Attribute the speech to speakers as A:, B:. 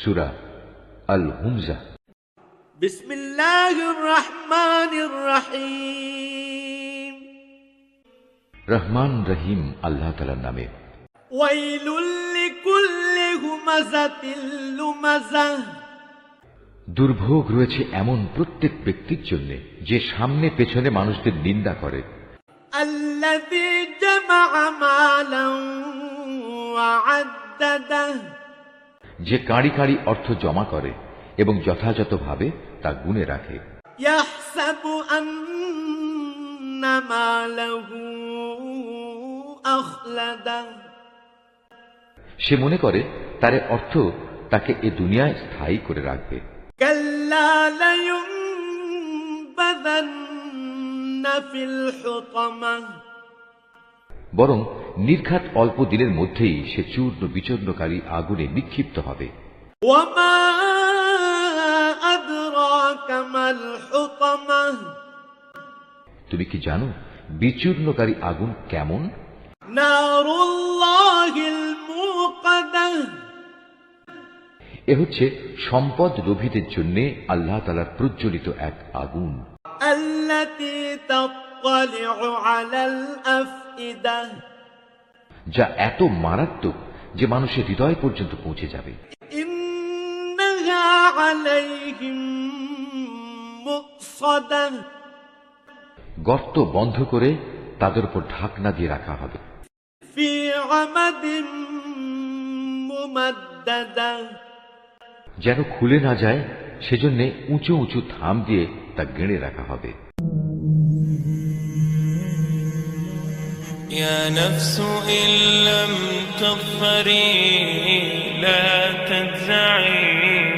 A: সুরা আল হুমজা
B: بسم الله الرحمن الرحيم
A: রহমান রহিম আল্লাহ তালার নামে
B: ويل لكل همزة لمزة
A: দুর্ভোগ রয়েছে এমন প্রত্যেক ব্যক্তির জন্য যে সামনে পেছনে মানুষদের নিন্দা করে
B: الذي جمع مالا وعدده
A: যে কাঁড়ি কাঁড়ি অর্থ জমা করে এবং যথাযথভাবে তা গুনে রাখে। সে মনে করে তারে অর্থ তাকে এ দুনিয়ায় স্থায়ী করে রাখবে। বরং নির্ঘাত অল্প দিনের মধ্যেই সে চূর্ণ বিচূর্ণকারী আগুনে নিক্ষিপ্ত হবে। তুমি কি জানো বিচূর্ণকারী আগুন কেমন? এ হচ্ছে সম্পদ রভিদের জন্য আল্লাহ তালার প্রজ্বলিত এক আগুন।
B: আল্লাহ
A: যা এত মারাত্মক যে মানুষের হৃদয় পর্যন্ত পৌঁছে যাবে। গর্ত বন্ধ করে তাদের উপর ঢাকনা দিয়ে রাখা হবে। যেন খুলে না যায় সেজন্য উঁচু উঁচু থাম দিয়ে তা গেঁড়ে রাখা হবে।
C: يا نفس إن لم تغفري لا تجزعي.